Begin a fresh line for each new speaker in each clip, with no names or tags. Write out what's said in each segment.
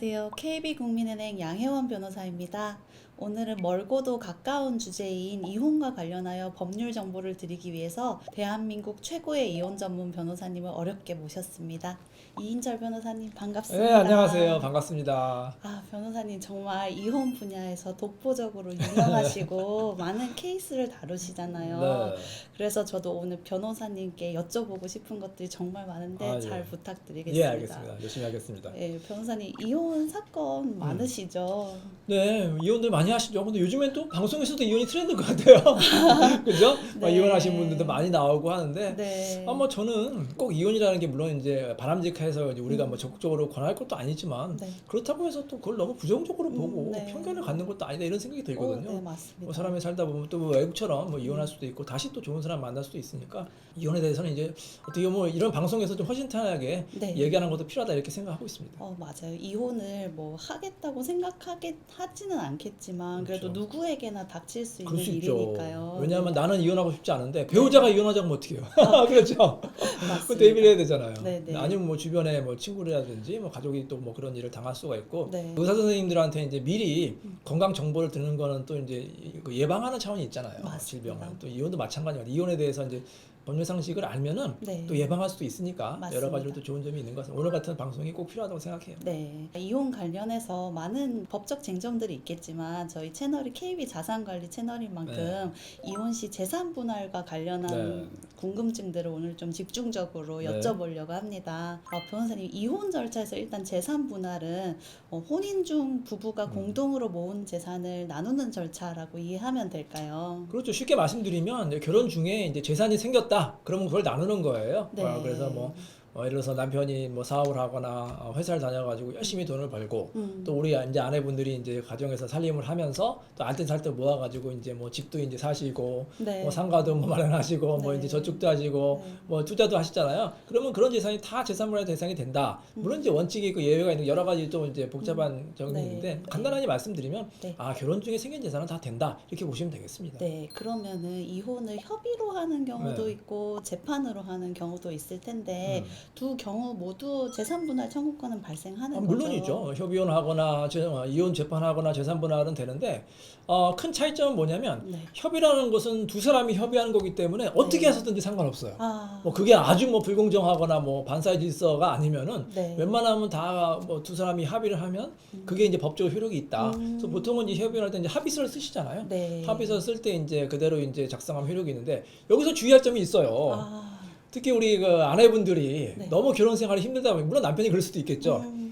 안녕하세요. KB국민은행 양혜원 변호사입니다. 오늘은 멀고도 가까운 주제인 이혼과 관련하여 법률 정보를 드리기 위해서 대한민국 최고의 이혼 전문 변호사님을 어렵게 모셨습니다. 이인철 변호사님 반갑습니다.
네, 안녕하세요. 반갑습니다.
아, 변호사님 정말 이혼 분야에서 독보적으로 유명하시고 많은 케이스를 다루시잖아요.
네.
그래서 저도 오늘 변호사님께 여쭤보고 싶은 것들이 정말 많은데
아, 예.
잘 부탁드리겠습니다.
예, 알겠습니다. 열심히 하겠습니다.
예, 변호사님 이혼 사건 많으시죠?
네, 이혼들 많이 하시죠. 근데 요즘엔 또 방송에서도 이혼이 트렌드인 것 같아요. 그죠? 막
네.
이혼하신 분들도 많이 나오고 하는데,
네.
아, 뭐 저는 꼭 이혼이라는 게 물론 이제 바람직해서 이제 우리가 뭐 적극적으로 권할 것도 아니지만,
네.
그렇다고 해서 또 그걸 너무 부정적으로
음,
보고
네.
편견을 갖는 것도 아니다 이런 생각이 들거든요.
어, 네, 맞습니다.
뭐 사람이 살다 보면 또 뭐 외국처럼 뭐 이혼할 수도 있고 다시 또 좋은 사람 만날 수도 있으니까 이혼에 대해서는 이제 어떻게 뭐 이런 방송에서 좀 허심탄회하게
네.
얘기하는 것도 필요하다 이렇게 생각하고 있습니다.
어, 맞아요. 이혼을 뭐 하겠다고 생각하게 하지는 않겠지만 그래도
그렇죠.
누구에게나 닥칠 수 있는
그럴 수 있죠.
일이니까요.
왜냐하면 나는 이혼하고 싶지 않은데 배우자가 이혼하자면 어떻게 해요? 그렇죠. 그
맞습니다.
대비를 해야 되잖아요.
네, 네.
아니면 뭐 주변에 뭐 친구라든지 뭐 가족이 또 뭐 그런 일을 당할 수가 있고
네.
의사 선생님들한테 이제 미리 건강 정보를 듣는 거는 또 이제 이- 그 예방하는 차원이 있잖아요.
맞습니다.
질병을 또 이혼도 마찬가지예요. 이혼에 대해서 이제 법률 상식을 알면은
네.
또 예방할 수도 있으니까 여러
맞습니다.
가지로 또 좋은 점이 있는 것은 오늘 같은 방송이 꼭 필요하다고 생각해요.
네. 이혼 관련해서 많은 법적 쟁점들이 있겠지만 저희 채널이 KB 자산관리 채널인 만큼 이혼 시 재산 분할과 관련한
네.
궁금증들을 오늘 좀 집중적으로
네.
여쭤보려고 합니다. 아, 변호사님 이혼 절차에서 일단 재산 분할은 어, 혼인 중 부부가
음.
공동으로 모은 재산을 나누는 절차라고 이해하면 될까요?
그렇죠. 쉽게 말씀드리면 결혼 중에 이제 재산이 생겼다. 그러면 그걸 나누는 거예요.
네.
어, 그래서 뭐 어, 예를 들어서 남편이 뭐 사업을 하거나 어, 회사를 다녀가지고 열심히 돈을 벌고
음.
또 우리 이제 아내분들이 이제 가정에서 살림을 하면서 또 알뜰살뜰 모아가지고 이제 뭐 집도 이제 사시고
네.
뭐 상가도 뭐 마련하시고 뭐
네.
이제 저축도 하시고
네.
뭐 투자도 하시잖아요. 그러면 그런 재산이 다 재산분할 대상이 된다.
음.
물론 이제 원칙이 있고 예외가 있는 여러 가지 또 이제 복잡한 적이
네.
있는데
네.
간단하게 말씀드리면
네.
아 결혼 중에 생긴 재산은 다 된다 이렇게 보시면 되겠습니다.
네, 그러면은 이혼을 협의로 하는 경우도
네.
있고 재판으로 하는 경우도 있을 텐데
음.
두 경우 모두 재산 분할 청구권은 발생하는
아,
거죠.
물론이죠. 협의혼하거나 재- 어, 이혼 재판하거나 재산분할은 되는데 어, 큰 차이점은 뭐냐면
네.
협의라는 것은 두 사람이 협의하는 거기 때문에 어떻게
네.
해서든지 상관없어요.
아,
뭐 그게 아주 뭐 불공정하거나 뭐 반사의 질서가 아니면은
네.
웬만하면 다 뭐 두 사람이 합의를 하면 그게 이제 법적 효력이 있다.
음.
그래서 보통은 이제 협의할 때 이제 합의서를 쓰시잖아요.
네.
합의서 쓸 때 이제 그대로 이제 작성하면 효력이 있는데 여기서 주의할 점이 있어요.
아,
특히 우리 그 아내분들이
네.
너무 결혼 생활이 힘들다 보면 물론 남편이 그럴 수도 있겠죠.
음,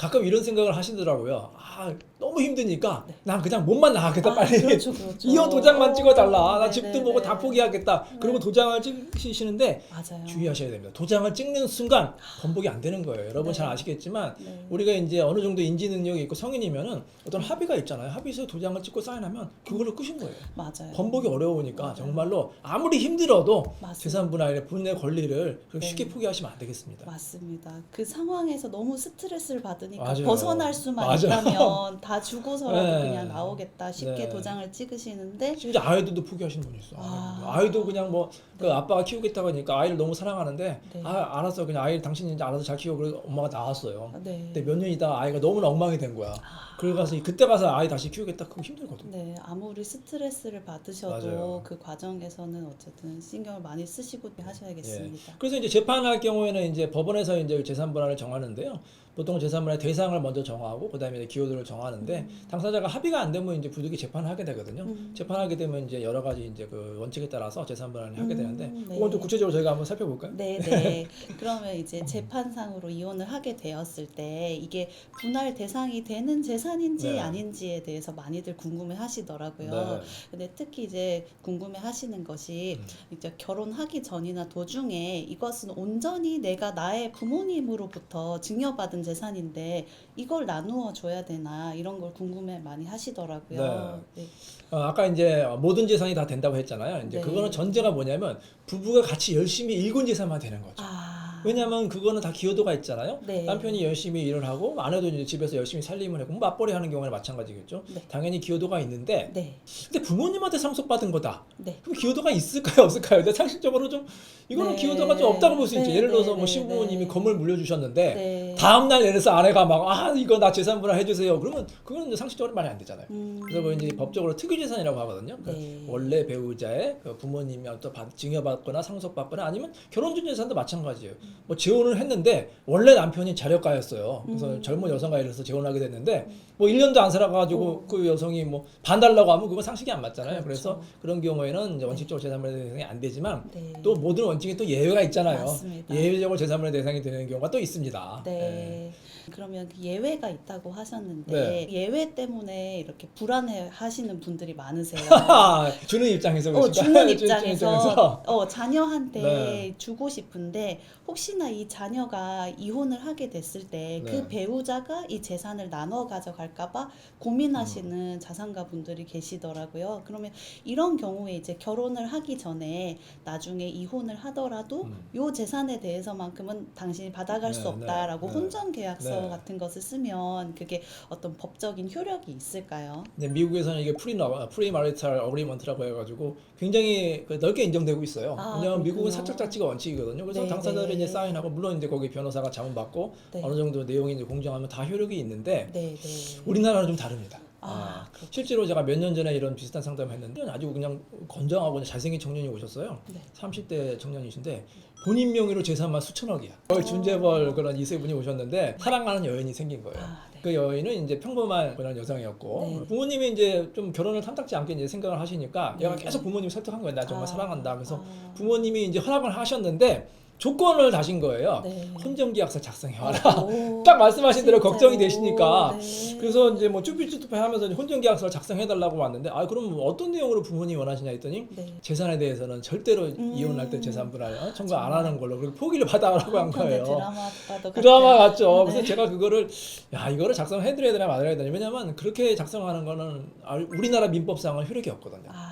가끔 이런 생각을 하시더라고요. 아 너무 힘드니까
네.
난 그냥 몸만 나가겠다
아,
빨리
그렇죠, 그렇죠.
이혼 도장만 찍어달라. 나
네,
집도
네,
보고
네.
다 포기하겠다. 그리고
네.
도장을 찍으시는데
맞아요.
주의하셔야 됩니다. 도장을 찍는 순간 번복이 안 되는 거예요. 여러분
네.
잘 아시겠지만
네.
우리가 이제 어느 정도 인지 능력이 있고 성인이면은 어떤 합의가 있잖아요. 합의서 도장을 찍고 사인하면 그걸로 끝인 거예요.
맞아요.
번복이 어려우니까
맞아요.
정말로 아무리 힘들어도
맞습니다.
재산 분할의 분의 권리를 그렇게
네.
쉽게 포기하시면 안 되겠습니다.
맞습니다. 그 상황에서 너무 스트레스를 받 으니까
맞아요.
벗어날 수만
맞아요.
있다면 다 주고서라도
네.
그냥 나오겠다 쉽게
네.
도장을 찍으시는데
심지어 아이들도 포기하신 분이 있어.
아.
아이도 그냥 뭐 그 아빠가 키우겠다고 하니까 아이를 너무 사랑하는데
네.
아 알았어 그냥 아이 당신이 이제 알아서 잘 키워 그래서 엄마가 나왔어요.
네.
근데 몇년 있다가 아이가 너무나 엉망이 된 거야. 그래 가서 그때 가서 아이 다시 키우겠다 그거 힘들거든.
네, 아무리 스트레스를 받으셔도
맞아요.
그 과정에서는 어쨌든 신경을 많이 쓰시고 하셔야겠습니다.
그래서 이제 재판할 경우에는 이제 법원에서 이제 재산 분할을 정하는데요. 보통 재산 분할 대상을 먼저 정하고 그다음에 기호도를 정하는데 당사자가 합의가 안 되면 이제 부득이 재판을 하게 되거든요.
음.
재판하게 되면 이제 여러 가지 이제 그 원칙에 따라서 재산 분할을 하게
음,
되는데
네.
그건 좀 구체적으로 저희가 한번 살펴볼까요?
네, 네. 그러면 이제 재판상으로 이혼을 하게 되었을 때 이게 분할 대상이 되는 재산인지
네.
아닌지에 대해서 많이들 궁금해 하시더라고요.
네.
근데 특히 이제 궁금해 하시는 것이
음.
이제 결혼하기 전이나 도중에 이것은 온전히 내가 나의 부모님으로부터 증여받은 재산인데 이걸 나누어 줘야 되나 이런 걸 궁금해 많이 하시더라고요. 네.
어, 아까 이제 모든 재산이 다 된다고 했잖아요. 이제
네.
그거는 전제가 뭐냐면 부부가 같이 열심히 일군 재산만 되는 거죠.
아,
왜냐하면 그거는 다 기여도가 있잖아요.
네.
남편이 열심히 일을 하고 아내도 이제 집에서 열심히 살림을 하고 맞벌이 하는 경우는 마찬가지겠죠.
네.
당연히 기여도가 있는데
네.
근데 부모님한테 상속받은 거다.
네.
그럼 기여도가 있을까요, 없을까요? 근데 상식적으로 좀 이거는
네.
기여도가 좀 없다고 볼 수 있죠.
네,
예를 들어서
네,
뭐
네,
시부모님이
네.
건물 물려주셨는데
네.
다음 날 예를 들어서 아내가 막 아 이거 나 재산 분할 해주세요. 그러면 그건 이제 상식적으로 말이 안 되잖아요.
음.
그래서 뭐 이제 법적으로 특유재산이라고 하거든요. 그
네.
원래 배우자의 그 부모님이 또 받- 증여받거나 상속받거나 아니면 결혼전 재산도 마찬가지예요. 뭐 재혼을 했는데 원래 남편이 자력가였어요. 그래서
음.
젊은 들어서 재혼하게 됐는데 뭐 1년도 안 살아가지고
오.
그 여성이 뭐 반달라고 하면 그거 상식이 안 맞잖아요. 그래서
그렇죠.
그런 경우에는 이제 원칙적으로 재산분할 대상이 안 되지만
네.
또 모든 원칙에 또 예외가 있잖아요.
맞습니다.
예외적으로 재산분할 대상이 되는 경우가 또 있습니다.
네. 그러면 그 예외가 있다고 하셨는데
네.
예외 때문에 이렇게 불안해 하시는 분들이 많으세요.
주는 입장에서
어? 주는
입장에서.
입장에서 어, 자녀한테
네.
주고 싶은데 혹시 나 이 자녀가 이혼을 하게 됐을 때 그
네.
배우자가 이 재산을 나눠 가져갈까봐 고민하시는 자산가 분들이 계시더라고요. 그러면 이런 경우에 이제 결혼을 하기 전에 나중에 이혼을 하더라도
음.
요 재산에 대해서만큼은 당신이 받아갈 수
네,
없다라고
네,
혼전 계약서
네.
같은 것을 쓰면 그게 어떤 법적인 효력이 있을까요?
네, 미국에서는 이게 프리 프리 마리탈 어그리먼트라고 해가지고 굉장히 그 넓게 인정되고 있어요.
아,
왜냐하면 미국은
그렇군요.
사적자치가 원칙이거든요. 그래서
네,
당사자들이
네.
이제 사인하고 물론 이제 거기 변호사가 자문받고
네.
어느 정도 내용이 이제 공정하면 다 효력이 있는데
네, 네.
우리나라는 좀 다릅니다.
아,
아. 실제로 제가 몇 년 전에 이런 비슷한 상담을 했는데 아주 그냥 건장하고 잘생긴 청년이 오셨어요.
네.
30대 청년이신데 본인 명의로 재산만 수천억이야. 거의 준재벌 그런 이세분이 오셨는데 사랑하는 여인이 생긴 거예요.
아, 네.
그 여인은 이제 평범한 그런 여성이었고
네.
부모님이 이제 좀 결혼을 탐탁지 않게 이제 생각을 하시니까 얘가
네.
계속 부모님 설득한 거야. 나 정말
아,
사랑한다. 그래서
아.
부모님이 이제 허락을 하셨는데 조건을 다신 거예요.
네.
혼전계약서 작성해와라.
오,
딱 말씀하신 대로. 걱정이 되시니까
네.
그래서 이제 뭐 쭈삣쭈삣 하면서 이제 혼전계약서를 작성해달라고 왔는데 아 그럼 어떤 내용으로 부모님이 원하시냐 했더니
네.
재산에 대해서는 절대로
음.
이혼할 때 재산 분할 어? 청구 안 하는 걸로 그리고 포기를 받아라고 한 거예요. 드라마
같은.
같죠.
네.
그래서 제가 그거를 야 이거를 작성해드려야 되나 말아야 되나 왜냐면 그렇게 작성하는 거는 아, 우리나라 민법상은 효력이 없거든요.
아,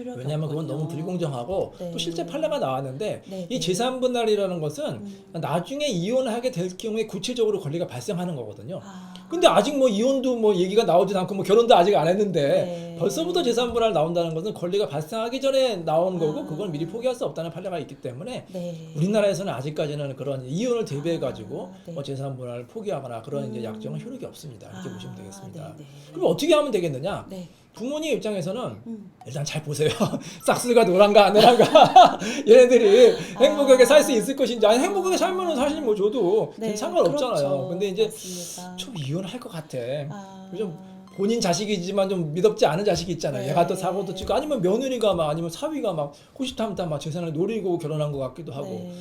효력이
왜냐하면 그건
없군요.
너무 불공정하고
네.
또 실제 판례가 나왔는데
네,
이
네.
재산 분할이라는 것은
음.
나중에 이혼하게 될 경우에 구체적으로 권리가 발생하는 거거든요.
아.
근데 아직 뭐 이혼도 뭐 얘기가 나오진 않고 뭐 결혼도 아직 안 했는데
네.
벌써부터 재산 분할 나온다는 것은 권리가 발생하기 전에 나오는 거고
아.
그건 미리 포기할 수 없다는 판례가 있기 때문에
네.
우리나라에서는 아직까지는 그런 이혼을 대비해 가지고
아, 네.
뭐 재산 분할을 포기하거나 그런 이제
음.
약정은 효력이 없습니다. 이렇게
아,
보시면 되겠습니다.
네, 네.
그럼 어떻게 하면 되겠느냐?
네.
부모님 입장에서는
음.
일단 잘 보세요. 싹스가 노란가 안 노란가 얘네들이
아.
행복하게 살 수 있을 것인지 아니 행복하게 살면은 사실 뭐 저도
네,
상관없잖아요.
그렇죠.
근데 이제
맞습니다.
좀 이혼할 것 같아.
아.
요즘 본인 자식이지만 좀 믿업지 않은 자식이 있잖아요.
네.
얘가 또 사고도 치고 아니면 며느리가 막 아니면 사위가 막 호시탐탐 막 재산을 노리고 결혼한 것 같기도 하고.
네.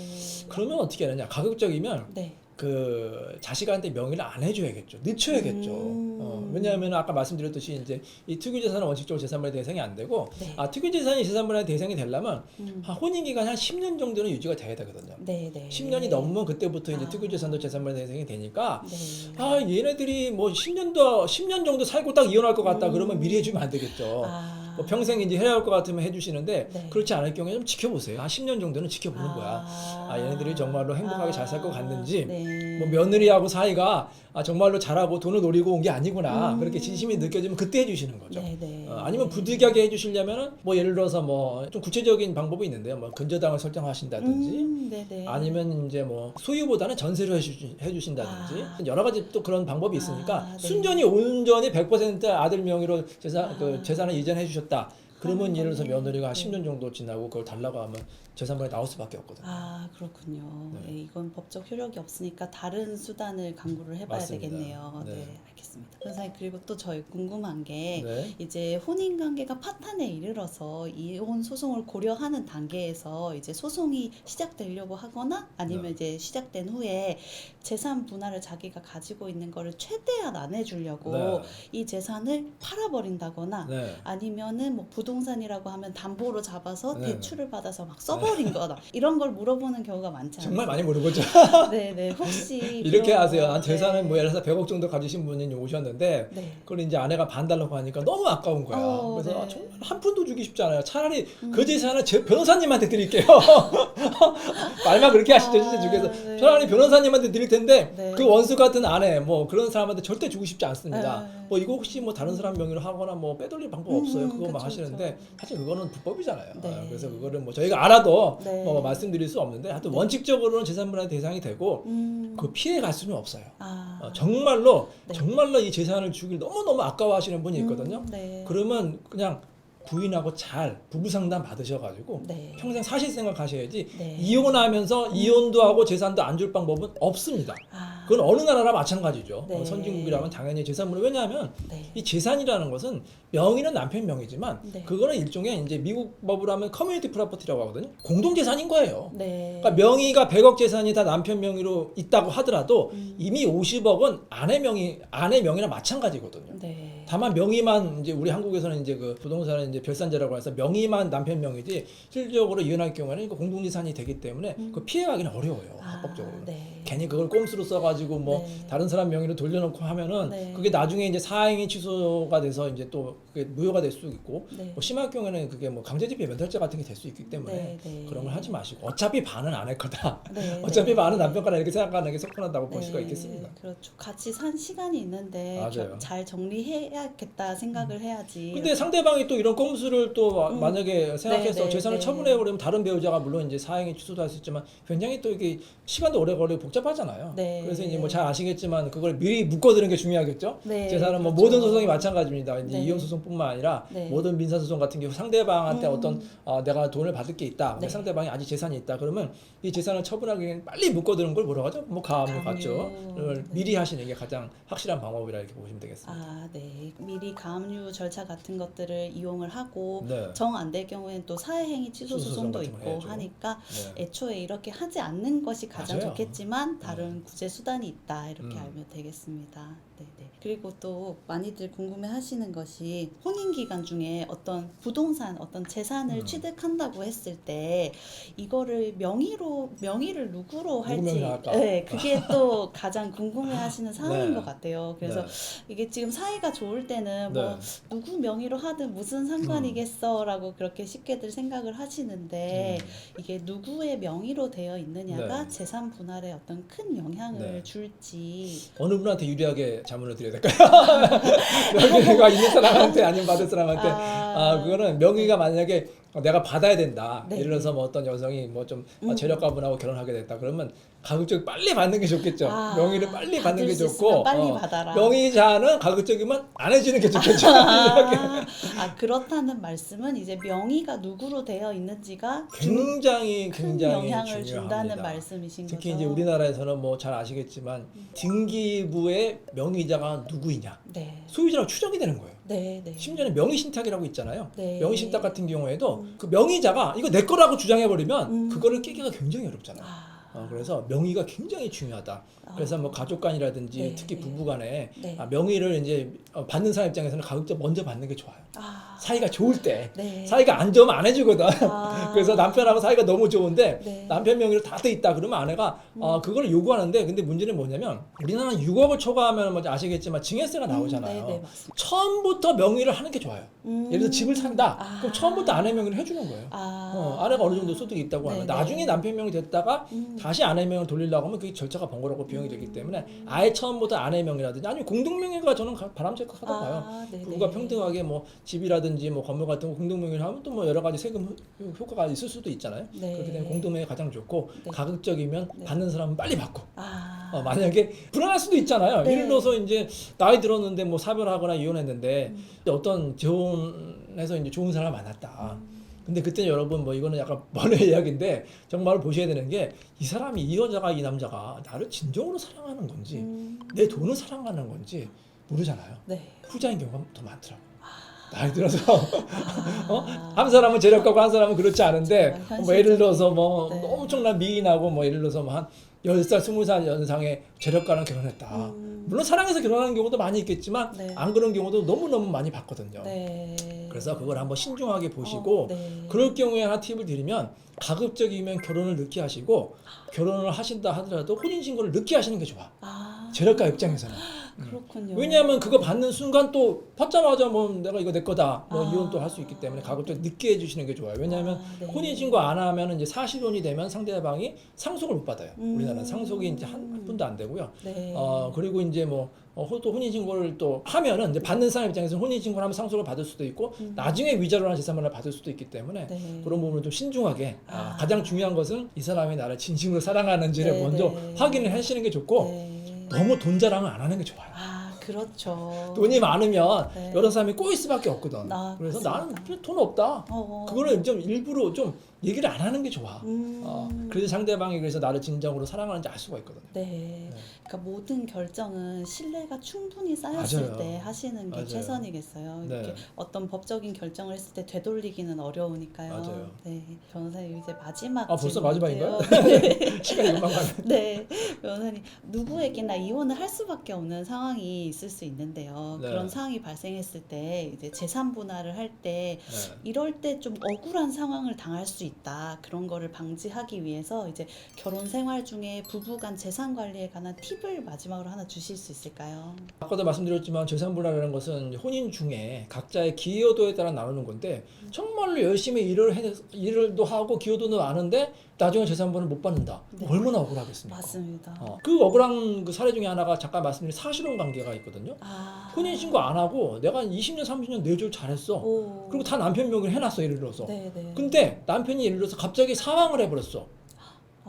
그러면 어떻게 하느냐? 가급적이면
네.
그 자식한테 명의를 안 해줘야겠죠. 늦춰야겠죠.
음.
어, 왜냐하면 아까 말씀드렸듯이 이제 이 특유재산은 원칙적으로 재산분할 대상이 안 되고
네.
아 특유재산이 재산분할 대상이 되려면
음.
한 혼인 기간 한 10년 정도는 유지가 돼야 되거든요.
네, 네.
10년이 넘으면 그때부터 이제
아.
특유재산도 재산분할 대상이 되니까
네.
아 얘네들이 뭐 10년도 10년 정도 살고 딱 이혼할 것 같다
음.
그러면 미리 해주면 안 되겠죠.
아.
뭐 평생 이제 해야 할 것 같으면 해주시는데
네.
그렇지 않을 경우에 좀 지켜보세요. 한 10년 정도는 지켜보는 거야. 아, 얘네들이 정말로 행복하게 잘 살 것 같는지,
네.
뭐 며느리하고 사이가 아, 정말로 잘하고 돈을 노리고 온 게 아니구나
음.
그렇게 진심이 느껴지면 그때 해주시는 거죠.
네, 네.
어, 아니면 부득이하게 해주시려면은 뭐 예를 들어서 뭐 좀 구체적인 방법이 있는데요. 뭐 근저당을 설정하신다든지.
음, 네, 네.
아니면 이제 뭐 소유보다는 전세로 해주신다든지
아.
여러 가지 또 그런 방법이 있으니까
아, 네.
순전히 온전히 100% 아들 명의로 재산 그
아.
재산을 이전해 주셨다. 그러면 예를 들어서
거네.
며느리가
네.
10년 정도 지나고 그걸 달라고 하면 재산분이 나올 수밖에 없거든요.
아 그렇군요.
네.
네. 이건 법적 효력이 없으니까 다른 수단을 강구를 해봐야
맞습니다.
되겠네요. 네.
네.
알겠습니다. 변호사님 그리고 또 저희 궁금한 게
네.
이제 혼인 관계가 파탄에 이르러서 이혼 소송을 고려하는 단계에서 이제 소송이 시작되려고 하거나 아니면
네.
이제 시작된 후에 재산 분할을 자기가 가지고 있는 거를 최대한 안 해주려고
네.
이 재산을 팔아버린다거나
네.
아니면은 뭐 부 동산이라고 하면 담보로 잡아서
네.
대출을 받아서 막 써버린 거다 이런 걸 물어보는 경우가 많지 않아요?
정말 많이 물어보죠.
네네 혹시
이렇게
그런
하세요.
거-
한 재산은
네.
뭐 예를 들어서 100억 정도 가지신 분이 오셨는데
네.
그걸 이제 아내가 반 달라고 하니까 너무 아까운 거야.
어,
그래서
네.
아, 정말 한 푼도 주기 쉽지 않아요. 차라리
음.
그 재산을 제 변호사님한테 드릴게요. 말만 그렇게 하시죠, 진짜
아,
중에서.
네.
차라리 변호사님한테 드릴 텐데
네.
그 원수 같은 아내 뭐 그런 사람한테 절대 주고 싶지 않습니다.
네.
뭐 이거 혹시 뭐 다른 사람 명의로 하거나 뭐 빼돌릴 방법
음,
없어요. 그거 막
그쵸,
하시는데. 사실 그거는 불법이잖아요.
네.
아, 그래서 그거를 뭐 저희가 알아도
네.
뭐 말씀드릴 수 없는데 하여튼
네.
원칙적으로는 재산분할 대상이 되고
음.
그 피해 갈 수는 없어요.
아.
어, 정말로
네.
정말로 이 재산을 주길 너무 너무 아까워하시는 분이 있거든요.
음, 네.
그러면 그냥 부인하고 잘 부부 상담 받으셔가지고
네.
평생 사실 생각하셔야지
네.
이혼하면서 이혼도 하고 재산도 안 줄 방법은 없습니다.
아.
그건 어느 나라나 마찬가지죠.
네.
어, 선진국이라면 당연히 재산분을 왜냐하면
네.
이 재산이라는 것은 명의는 남편 명의지만
네.
그거는 일종의 이제 미국 법으로 하면 커뮤니티 프로퍼티라고 하거든요. 공동 재산인 거예요.
네.
그러니까 명의가 100억 재산이 다 남편 명의로 있다고 하더라도
음.
이미 50억은 아내 명의 아내 명의랑 마찬가지거든요.
네.
다만 명의만 이제 우리 한국에서는 이제 그 부동산은 이제 별산제라고 해서 명의만 남편 명의지 실질적으로 이혼할 경우에는 이거 공동재산이 되기 때문에
음.
그 피해가기는 어려워요
아,
합법적으로.
네.
괜히 그걸 꼼수로 써가지고 뭐
네.
다른 사람 명의로 돌려놓고 하면은
네.
그게 나중에 이제 사행이 취소가 돼서 이제 또 그게 무효가 될 수도 있고
네.
뭐 심할 경우에는 그게 뭐 강제집행 면탈죄 같은 게 될 수 있기 때문에
네, 네.
그런 걸 하지 마시고 어차피 반은 안 할 거다.
네,
어차피
네.
반은 남편 거나 이렇게 생각하는 게 속편하다고 볼
네,
수가 있겠습니다.
그렇죠. 같이 산 시간이 있는데. 겨- 잘 정리해야 겠다 생각을 해야지.
근데 상대방이 또 이런 꼼수를 또
음.
만약에 생각해서
네, 네,
재산을
네.
처분해 버리면 다른 배우자가 물론 이제 사행이 취소도 할 수 있지만 굉장히 또 이게 시간도 오래 걸리고 복잡하잖아요.
네.
그래서 이제 뭐 잘 아시겠지만 그걸 미리 묶어두는 게 중요하겠죠.
네,
재산은 뭐
그렇죠.
모든 소송이 마찬가지입니다. 이제
네.
이혼 소송뿐만 아니라
네.
모든 민사 소송 같은 경우 상대방한테
음.
어떤 어, 내가 돈을 받을 게 있다. 근데
네.
상대방이 아직 재산이 있다. 그러면 이 재산을 처분하기엔 빨리 묶어두는 걸 뭐라고 하죠? 뭐 가압류. 같죠. 그걸
네.
미리 하시는 게 가장 확실한 방법이라 이렇게 보시면 되겠습니다.
아, 네. 미리 가압류 절차 같은 것들을 이용을 하고
네.
정 안 될 경우에는 또 사회행위 취소
취소 소송
소송도 있고
해야죠.
하니까
네.
애초에 이렇게 하지 않는 것이 가장
맞아요.
좋겠지만 다른 구제 수단이 있다 이렇게
음.
알면 되겠습니다. 네네. 그리고 또 많이들 궁금해 하시는 것이 혼인 기간 중에 어떤 부동산 어떤 재산을
음.
취득한다고 했을 때 이거를 명의로 명의를 누구로
누구
할지
할까?
네 그게 또 가장 궁금해 하시는 사항인
네.
것 같아요. 그래서
네.
이게 지금 사이가 좋을 때는
네.
뭐 누구 명의로 하든 무슨 상관이겠어라고 그렇게 쉽게들 생각을 하시는데
음.
이게 누구의 명의로 되어 있느냐가
네.
재산 분할에 어떤 큰 영향을
네.
줄지
어느 분한테 유리하게 자문을 드려야 될까요? 명의가 있는 사람한테 아니면 받을 사람한테 아, 그거는 명의가 만약에 내가 받아야 된다.
네.
예를 들어서 뭐 어떤 여성이 뭐좀
음.
재력가분하고 결혼하게 됐다. 그러면 가급적 빨리 받는 게 좋겠죠.
아,
명의를 빨리 받는
게수
좋고
빨리
어. 명의자는 가급적이면 안 해주는 게 좋겠죠.
아, 아 그렇다는 말씀은 이제 명의가 누구로 되어 있는지가 중-
굉장히
큰
굉장히
영향을
중요합니다.
준다는 말씀이신
특히
거죠.
이제 우리나라에서는 뭐 잘 아시겠지만 등기부의 명의자가 누구이냐
네,
소유자로 추정이 되는 거예요.
네, 네.
심지어는 명의신탁이라고 있잖아요.
네.
명의신탁 같은 경우에도
음.
그 명의자가 이거 내 거라고 주장해 버리면
음.
그거를 깨기가 굉장히 어렵잖아요.
아,
어, 그래서 명의가 굉장히 중요하다. 그래서 뭐 가족 간이라든지
네,
특히
네.
부부 간에
네.
아, 명의를 이제 어, 받는 사람 입장에서는 가급적 먼저 받는 게 좋아요.
아,
사이가 좋을 때
네.
사이가 안 좋으면 안 해주거든.
아.
그래서 남편하고 사이가 너무 좋은데
네.
남편 명의로 다 돼 있다 그러면 아내가 어, 그걸 요구하는데 근데 문제는 뭐냐면 우리나라는 6억을 초과하면 뭐 아시겠지만 증여세가 나오잖아요.
음, 네, 네.
처음부터 명의를 하는 게 좋아요.
음.
예를 들어 집을 산다.
아.
그럼 처음부터 아내 명의를 해주는 거예요.
아,
어, 아내가 어느 정도 소득이 있다고 하면
네, 네.
나중에 남편 명이 됐다가
음.
다시 아내 명을 돌리려고 하면 그게 절차가 번거롭고 비용이 되기 때문에 아예 처음부터 아내 명이라든지 아니면 공동 명의가 저는 가- 바람직 하다고 봐요.
아, 네네.
부부가 평등하게 뭐 집이라든지 뭐 건물 같은 거 공동 명의를 하면 또 뭐 여러 가지 세금 효- 효과가 있을 수도 있잖아요.
네.
그렇게 되면 공동 명의가 가장 좋고
네.
가급적이면
네.
받는 사람은 빨리 받고
아,
어, 만약에 불안할 수도 있잖아요.
네.
예를 들어서 이제 나이 들었는데 뭐 사별하거나 이혼했는데
음.
어떤 재혼해서 이제 좋은 사람 만났다.
음.
근데 그때 여러분 뭐 이거는 약간 번외 이야기인데 정말 보셔야 되는 게 이 사람이 이 여자가 이 남자가 나를 진정으로 사랑하는 건지
음.
내 돈을 사랑하는 건지 모르잖아요.
네.
후자인 경우가 더 많더라고. 요 나이 들어서 어?
아,
한 사람은 재력가고 한 사람은 그렇지 않은데. 뭐 예를 들어서 뭐
네.
엄청난 미인하고 뭐 예를 들어서 뭐한 10살, 20살 연상의 재력가랑 결혼했다.
음.
물론 사랑해서 결혼하는 경우도 많이 있겠지만
네.
안 그런 경우도 너무너무 많이 봤거든요.
네.
그래서 그걸 한번 신중하게 보시고
어, 네.
그럴 경우에 하나 팁을 드리면 가급적이면 결혼을 늦게 하시고 결혼을 하신다 하더라도 혼인 신고를 늦게 하시는 게 좋아.
아,
재력가 입장에서는.
그렇군요.
왜냐하면 그거 받는 순간 또 받자마자 뭐 내가 이거 내 거다 뭐
아.
이혼 또 할 수 있기 때문에 가급적 늦게 해주시는 게 좋아요. 왜냐하면
아, 네.
혼인 신고 안 하면 이제 사실혼이 되면 상대방이 상속을 못 받아요.
음.
우리나라는 상속이 이제 한, 한 푼도 안 되고요.
네.
어 그리고 이제 뭐 어, 호- 또 혼인 신고를 또 하면은 이제 받는 사람 입장에서 혼인 신고를 하면 상속을 받을 수도 있고
음.
나중에 위자료나 한 재산만을 받을 수도 있기 때문에
네.
그런 부분을 좀 신중하게 아,
아.
가장 중요한 것은 이 사람이 나를 진심으로 사랑하는지를
네,
먼저
네.
확인을 하시는 게 좋고
네.
너무 돈 자랑을 안 하는 게 좋아요.
아, 그렇죠.
돈이 많으면
네.
여러 사람이 꼬일 수밖에 없거든.
아,
그래서
맞습니다.
나는 돈 없다.
어.
그거를 좀 일부러 좀 얘기를 안 하는 게 좋아.
음.
어, 그래서 상대방이 그래서 나를 진정으로 사랑하는지 알 수가 있거든.
네.
네.
그러니까 모든 결정은 신뢰가 충분히 쌓였을
맞아요.
때 하시는 게
맞아요.
최선이겠어요.
네.
이렇게 어떤 법적인 결정을 했을 때 되돌리기는 어려우니까요.
맞아요.
네. 변호사님 이제 마지막
아, 벌써. 마지막인가요? 시간이 금방 가네.
네, 변호사님 누구에게나 이혼을 할 수밖에 없는 상황이 있을 수 있는데요.
네.
그런 상황이 발생했을 때 이제 재산 분할을 할 때
네.
이럴 때 좀 억울한 상황을 당할 수 있다. 그런 거를 방지하기 위해서 이제 결혼 생활 중에 부부간 재산 관리에 관한 팁을 마지막으로 하나 주실 수 있을까요?
아까도 말씀드렸지만 재산 분할이라는 것은 혼인 중에 각자의 기여도에 따라 나누는 건데 정말로 열심히 일을 해 일을도 하고 기여도는 많은데 나중에 재산분을 못 받는다.
네.
얼마나 억울하겠습니까?
맞습니다.
어, 그 억울한 그 사례 중에 하나가 잠깐 말씀드린 사실혼 관계가 있거든요.
아,
혼인 신고 안 하고 내가 한 20년 30년 내줄 잘했어.
오.
그리고 다 남편 명의로 해놨어 예를 들어서.
네, 네.
근데 남편이 예를 들어서 갑자기 사망을 해버렸어.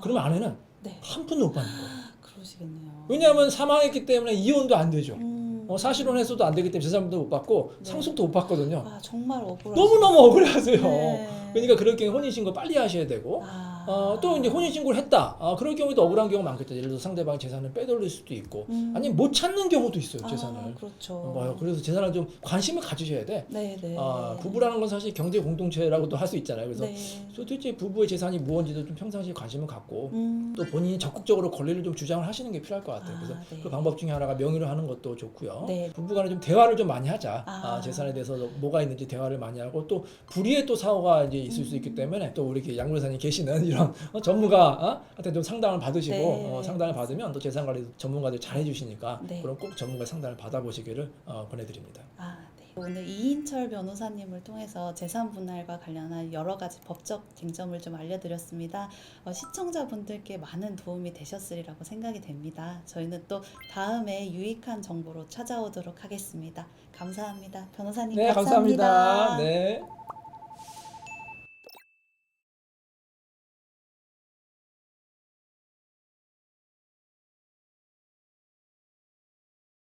그러면 아내는
네,
한 푼도 못 받는 거야.
그러시겠네요.
왜냐하면 사망했기 때문에 이혼도 안 되죠.
음.
어, 사실혼해서도 안 되기 때문에 재산분도 못 받고
네.
상속도 못 받거든요.
아, 정말 억울하시죠.
너무너무 억울해하세요.
네.
그러니까 그럴 경우에 혼인신고 빨리 하셔야 되고
아.
어, 또 이제 혼인신고를 했다. 어, 그럴 경우도 억울한 경우가 많겠죠. 예를 들어서 상대방이 재산을 빼돌릴 수도 있고
음.
아니면 못 찾는 경우도 있어요. 재산을.
아, 그렇죠.
뭐, 그래서 재산을 좀 관심을 가지셔야 돼.
네, 네.
아, 부부라는 건 사실 경제 공동체라고도 할 수 있잖아요. 그래서
네.
도대체 부부의 재산이 무언지도 좀 평상시에 관심을 갖고
음.
또 본인이 적극적으로 권리를 좀 주장을 하시는 게 필요할 것 같아요.
아,
그래서
네.
그 방법 중에 하나가 명의로 하는 것도 좋고요.
네.
부부간에 좀 대화를 좀 많이 하자.
아.
아, 재산에 대해서 뭐가 있는지 대화를 많이 하고 또 불의의 또 사고가 이제 있을 수
음.
있기 때문에 또 우리 이렇게 양변호사님 계시는 이런 어, 전문가 어? 한테 좀 상담을 받으시고
네.
어, 상담을 받으면 또 재산 관리 전문가들 잘 해 주시니까
네.
그럼 꼭 전문가 상담을 받아보시기를 어, 권해드립니다.
아, 네. 오늘 이인철 변호사님을 통해서 재산 분할과 관련한 여러 가지 법적 쟁점을 좀 알려드렸습니다. 어, 시청자분들께 많은 도움이 되셨으리라고 생각이 됩니다. 저희는 또 다음에 유익한 정보로 찾아오도록 하겠습니다. 감사합니다. 변호사님
네, 감사합니다. 네.